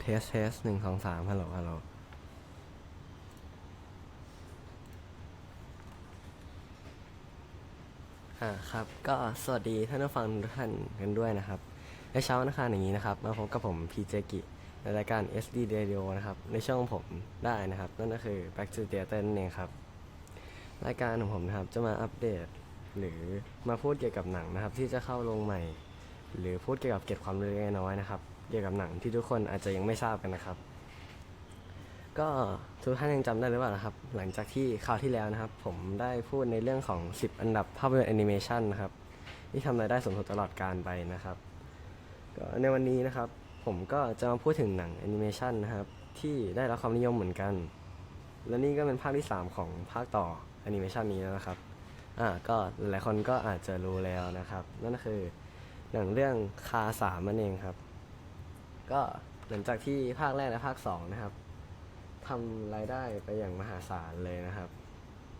เทสเทสหนึ่งสองสามฮัลโหลฮัลโหลอ่าครับ ก็สวัสดีท่านผู้ฟังทุกท่านกันด้วยนะครับในเช้านอังคารอย่างนี้นะครับ มาพบกับผมพีเจกิในรายการ SD Radio นะครับ ในช่องผมได้นะครับ นั่นก็คือ Back to Theater นั่นเองครับ รายการของผมนะครับจะมาอัปเดต หรือมาพูดเกี่ยวกับหนังนะครับ ที่จะเข้าลงใหม่ หรือพูดเกี่ยวกับเกร็ดความรู้เล็กน้อยนะครับ เกี่ยวกับหนังที่ทุกคนอาจจะยังไม่ทราบกันนะครับ ก็ทุกท่านยังจำได้หรือเปล่านะครับ หลังจากที่คราวที่แล้วนะครับ ผมได้พูดในเรื่องของ 10 อันดับภาพยนตร์แอนิเมชันนะครับที่ทำรายได้สูงสุดตลอดการไปนะครับก็ในวันนี้นะครับ ผมก็จะมาพูดถึงหนังแอนิเมชันนะครับ ที่ได้รับความนิยมเหมือนกัน และนี่ก็เป็นภาคที่ 3 ของภาคต่อแอนิเมชันนี้แล้วนะครับอ่าก็หลายๆคนก็อาจจะรู้แล้วนะครับ นั่นก็คือหนังเรื่องคาสามนั่นเองครับ ก็หลังจากที่ภาคแรกและภาคสองนะครับทำรายได้ไปอย่างมหาศาลเลยนะครับ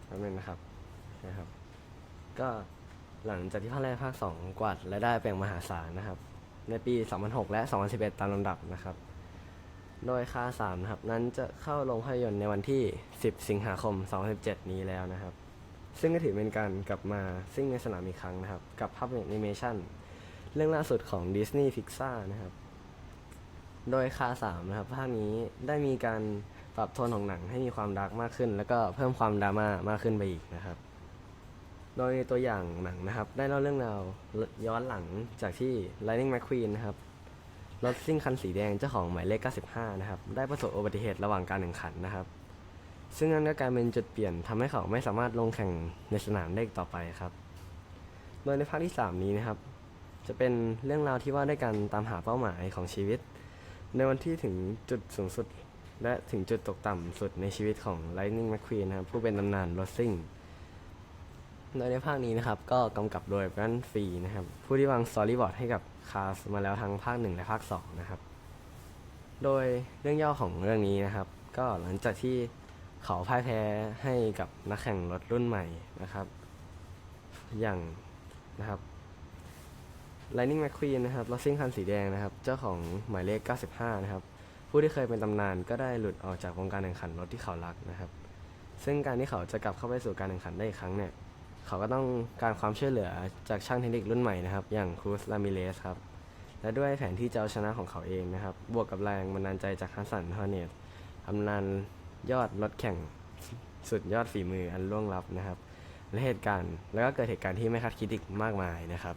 นั่นเองนะครับนะครับ ก็หลังจากที่ภาคแรกภาคสองกวาดรายได้ไปอย่างมหาศาลนะครับ ในปี 2006 และ 2011 ตามลำดับนะครับ โดยคาสามนะครับ นั้นจะเข้าลงภาพยนตร์ในวันที่ 10 สิงหาคม 2017 นี้แล้วนะครับ ซึ่งก็ถือเป็นการกลับมาซิ่งในสนามอีกครั้งนะครับ กับภาพยนตร์แอนิเมชันเรื่องล่าสุดของ Disney Pixar นะครับ โดยคาสามนะครับภาคนี้ได้มีการปรับโทนของหนังให้มีความดาร์กมากขึ้น แล้วก็เพิ่มความดราม่ามากขึ้นไปอีกนะครับ โดยตัวอย่างหนังนะครับ ได้เล่าเรื่องราวย้อนหลังจากที่ Lightning McQueen นะครับรถซิ่งคันสีแดงเจ้าของหมายเลข 95 นะครับ ได้ประสบอุบัติเหตุระหว่างการแข่งขันนะครับ ซึ่งนั่นก็กลายเป็นจุดเปลี่ยนทำให้เขาไม่สามารถลงแข่งในสนามได้ต่อไปครับ โดยในภาคที่ 3 นี้นะครับ จะเป็นเรื่องราวที่ว่าด้วยการตามหาเป้าหมายของชีวิต ในวันที่ถึงจุดสูงสุด และถึงจุดตกต่ำสุดในชีวิตของ Lightning McQueen นะครับผู้เป็นตำนานรถซิ่งโดยในภาคนี้นะครับ ก็กำกับโดยแบรนฟรีนะครับ ผู้ที่วางสตอรี่บอร์ดให้กับคาสมาแล้วทั้งภาค 1 และภาค 2 นะครับ โดยเรื่องย่อของเรื่องนี้นะครับ ก็หลังจากที่เขาพ่ายแพ้ให้กับนักแข่งรถรุ่นใหม่นะครับ อย่างนะครับ Lightning McQueen นะครับรถซิ่งคันสีแดงนะครับ เจ้าของหมายเลข 95 นะครับ ผู้ที่เคยเป็นตำนานก็ได้หลุดออกจากวงการแข่งขันรถที่เขารักนะครับ ซึ่งการที่เขาจะกลับเข้าไปสู่การแข่งขันได้อีกครั้งเนี่ย เขาก็ต้องการความช่วยเหลือจากช่างเทคนิครุ่นใหม่นะครับ อย่างครูสลามิเลสครับ และด้วยแผนที่จะเอาชนะของเขาเองนะครับ บวกกับแรงบันดาลใจจากฮัสสันฮอร์เนตตำนานยอดรถแข่งสุดยอดฝีมืออันล่วงลับนะครับ และเหตุการณ์แล้วก็เกิดเหตุการณ์ที่ไม่คาดคิดอีกมากมายนะครับ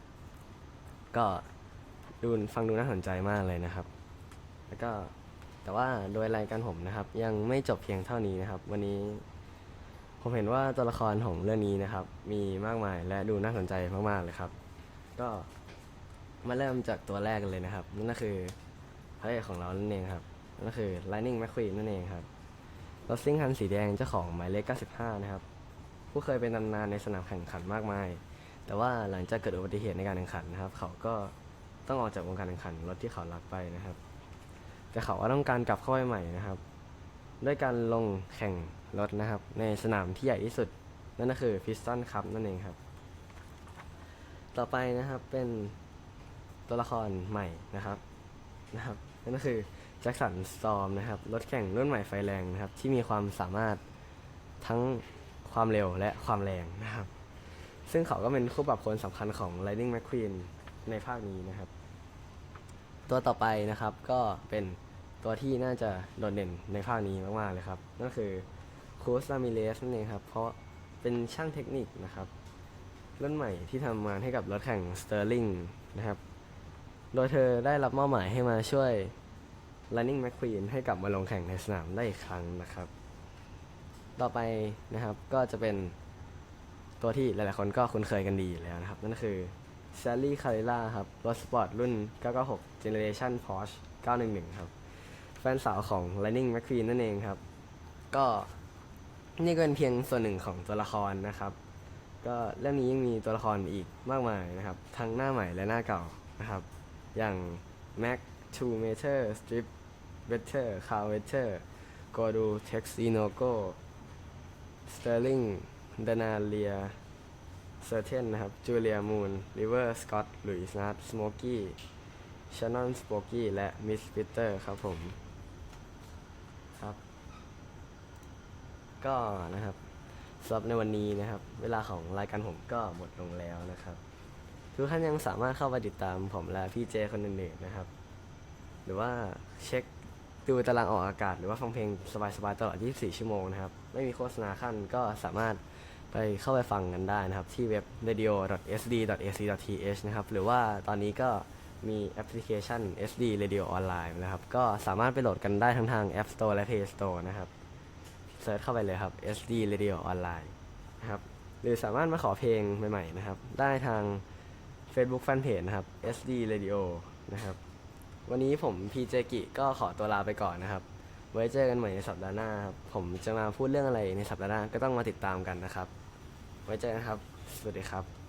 ก็ดูฟังดูน่าสนใจมากเลยนะครับ แล้วก็แต่ว่าโดยรายการผมนะครับ ยังไม่จบเพียงเท่านี้นะครับ วันนี้ ผมเห็นว่าตัวละครของเรื่องนี้นะครับ มีมากมายและดูน่าสนใจมากๆเลยครับ ก็มาเริ่มจากตัวแรกกันเลยนะครับ นั่นก็คือพระเอกของเรานั่นเองครับนั่นก็คือ Lightning McQueen นั่นเองครับรถซิ่งคันสีแดงเจ้าของหมายเลข 95 นะครับ ผู้เคยเป็นตำนานในสนามแข่งขันมากมาย แต่ว่าหลังจากเกิดอุบัติเหตุในการแข่งขันนะครับ เขาก็ต้องออกจากวงการแข่งขันรถที่เขารักไปนะครับ แต่เขาก็ต้องการกลับเข้าไปใหม่นะครับ ด้วยการลงแข่งรถนะครับ ในสนามที่ใหญ่ที่สุด นั่นก็คือพิสตันคัพนั่นเองครับ ต่อไปนะครับเป็นตัวละครใหม่นะครับนะครับนั่นก็คือแจ็คสันสตอมนะครับรถแข่งรุ่นใหม่ไฟแรงนะครับ ที่มีความสามารถทั้งความเร็วและความแรงนะครับ ซึ่งเขาก็เป็นคู่ปรับคนสำคัญของ Lightning McQueen ในภาคนี้นะครับ ตัวต่อไปนะครับก็เป็นตัวที่น่าจะโดดเด่นในภาคนี้มาก ๆ เลยครับ นั่นคือคูสลามิเลสนั่นเองครับ เพราะเป็นช่างเทคนิคนะครับรุ่นใหม่ที่ทำงานให้กับรถแข่งสเตอร์ลิงนะครับ โดยเธอได้รับมอบหมายให้มาช่วย Running McQueen ให้กลับมาลงแข่งในสนามได้อีกครั้งนะครับ ต่อไปนะครับก็จะเป็น ตัวที่หลายๆคนก็คุ้นเคยกันดีแล้วนะครับ นั่นก็คือ s a l l y c a r r e r a ครับ รถสปอร์ตรุ่น 996 Generation Porsche 911 ครับ แฟนสาวของ Lightning McQueen นั่นเองครับ ก็นี่ก็เป็นเพียงส่วนหนึ่งของตัวละครนะครับ ก็เรื่องนี้ยังมีตัวละครอีกมากมายนะครับ ทั้งหน้าใหม่และหน้าเก่านะครับ อย่าง Mac 2 Meter Strip Vetter Carl Vetter Godu Texinogo Sterling Danalia เดนาเลียเซอร์เทนนะครับจูเลียมูนริเวอร์สกอตหลุยส์นัทสโมกี้ชานอนสโปกกี้และมิสปิเตอร์ครับผมครับ ก็นะครับสำหรับในวันนี้นะครับ เวลาของรายการผมก็หมดลงแล้วนะครับ ทุกท่านยังสามารถเข้าไปติดตามผมและพี่เจคนอื่นๆนะครับ หรือว่าเช็ค ดูตารางออกอากาศหรือว่าฟังเพลงสบายๆตลอด 24 ชั่วโมงนะครับ ไม่มีโฆษณาขั้นก็สามารถไปเข้าไปฟังกันได้นะครับ ที่เว็บ radio.sd.ac.th นะครับ หรือว่าตอนนี้ก็มีแอปพลิเคชัน SD Radio Online นะครับ ก็สามารถไปโหลดกันได้ทั้งทาง App Store และ Play Store นะครับเซิร์ชเข้าไปเลยครับ SD Radio Online นะครับหรือสามารถมาขอเพลงใหม่ๆนะครับ ได้ทาง Facebook Fanpage นะครับ SD Radio นะครับ วันนี้ผมพีเจกิก็ขอตัวลาไปก่อนนะครับ ไว้เจอกันใหม่ในสัปดาห์หน้าครับ ผมจะมาพูดเรื่องอะไรในสัปดาห์หน้าก็ต้องมาติดตามกันนะครับ ไว้เจอกันครับ สวัสดีครับ